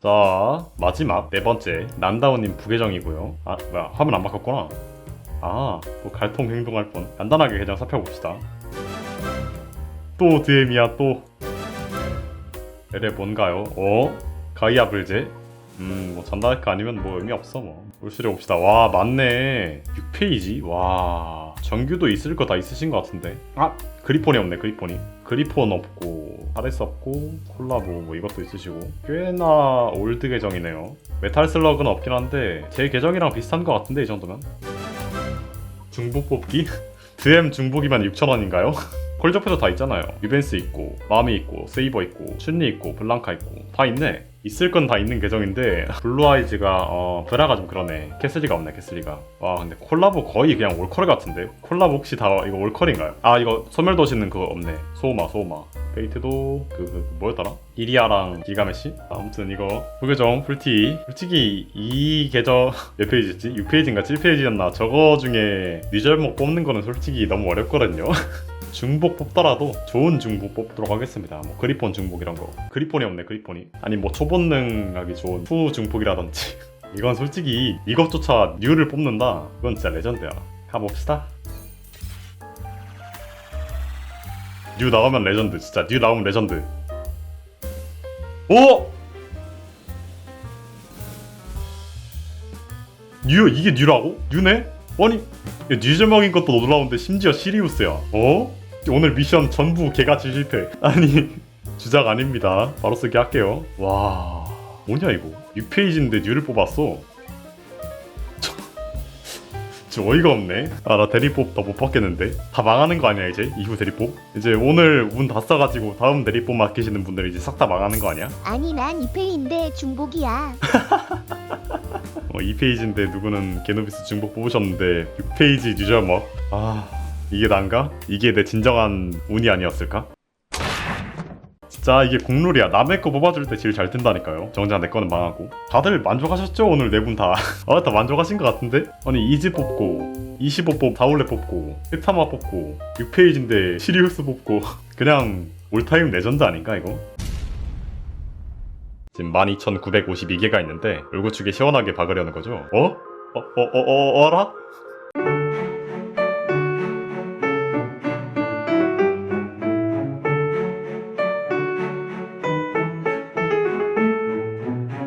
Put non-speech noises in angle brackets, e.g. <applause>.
자 마지막 네 번째 난다운님 부계정이고요. 아 뭐야 화면 안 바꿨구나. 아뭐 갈통 행동할 뻔. 간단하게 계정 살펴봅시다. 또 DM이야 또. L에 뭔가요? 어? 가이아 불제? 음뭐 잔다이크 아니면 뭐 의미 없어 뭐. 올시려 봅시다. 와 맞네. 6페이지? 와 정규도 있을 거 다 있으신 것 같은데. 아 그리폰이 없네 그리폰이. 그리폰 없고 파레스 없고 콜라보 뭐 이것도 있으시고. 꽤나 올드 계정이네요. 메탈 슬럭은 없긴 한데 제 계정이랑 비슷한 것 같은데 이 정도면? 중복 뽑기? <laughs> DM 중복이면 6,000원인가요? <laughs> 콜적표도 다 있잖아요. 유벤스 있고 마미 있고 세이버 있고 춘리 있고 블랑카 있고. 다 있네. 있을 건 다 있는 계정인데 <laughs> 블루아이즈가 어 브라가 좀 그러네. 캐슬리가 없네 캐슬리가. 와 근데 콜라보 거의 그냥 올컬 같은데? 콜라보 혹시 다 이거 올컬인가요? 아 이거 소멸도시는 그거 없네. 소마 소마 페이트도 그, 그 뭐였더라? 이리아랑 기가메시? 아무튼 이거 부계정 풀티 솔직히 이 계정 <laughs> 몇 페이지였지? 6페이지인가 7페이지였나 저거 중에 뉘절목 뽑는 거는 솔직히 너무 어렵거든요 <laughs> 중복 뽑더라도 좋은 중복 뽑도록 하겠습니다. 뭐 그리폰 중복 이런 거. 그리폰이 없네 그리폰이. 아니 뭐 초본능하기 좋은 후 중복이라든지. <laughs> 이건 솔직히 이것조차 뉴를 뽑는다. 이건 진짜 레전드야. 가봅시다. 뉴 나오면 레전드. 진짜 뉴 나오면 레전드. 오! 뉴 이게 뉴라고? 뉴네? 아니 야, 뉴저먹인 것도 놀라운데 심지어 시리우스야. 어? 오늘 미션 전부 개같이 실패. 아니 <laughs> 주작 아닙니다. 바로 쓰기 할게요. 와 뭐냐 이거? 6페이지인데 뉴를 뽑았어. 저, 저 어이가 없네. 아 나 대리뽑 더 못 받겠는데. 다 망하는 거 아니야 이제 이후 대리뽑? 이제 오늘 운 다 써가지고 다음 대리뽑 맡기시는 분들 이제 싹 다 망하는 거 아니야? 아니 난 이페인데 중복이야. <laughs> 어, 2페이지인데 누구는 게노비스 중복 뽑으셨는데 6페이지 뉴저먹 아 이게 난가? 이게 내 진정한 운이 아니었을까? 진짜 이게 국룰이야 남의 거 뽑아줄 때 제일 잘 뜬다니까요 정작 내 거는 망하고 다들 만족하셨죠 오늘 네 분 다? 아, <laughs> 다 만족하신 것 같은데? 아니 이즈 뽑고 25 뽑, 다울레 뽑고 히타마 뽑고 6페이지인데 시리우스 뽑고 <laughs> 그냥 올타임 레전드 아닌가 이거? 지금 12,952개가 있는데 얼굴축에 시원하게 박으려는 거죠? 어? 어? 어? 어? 어? 어라?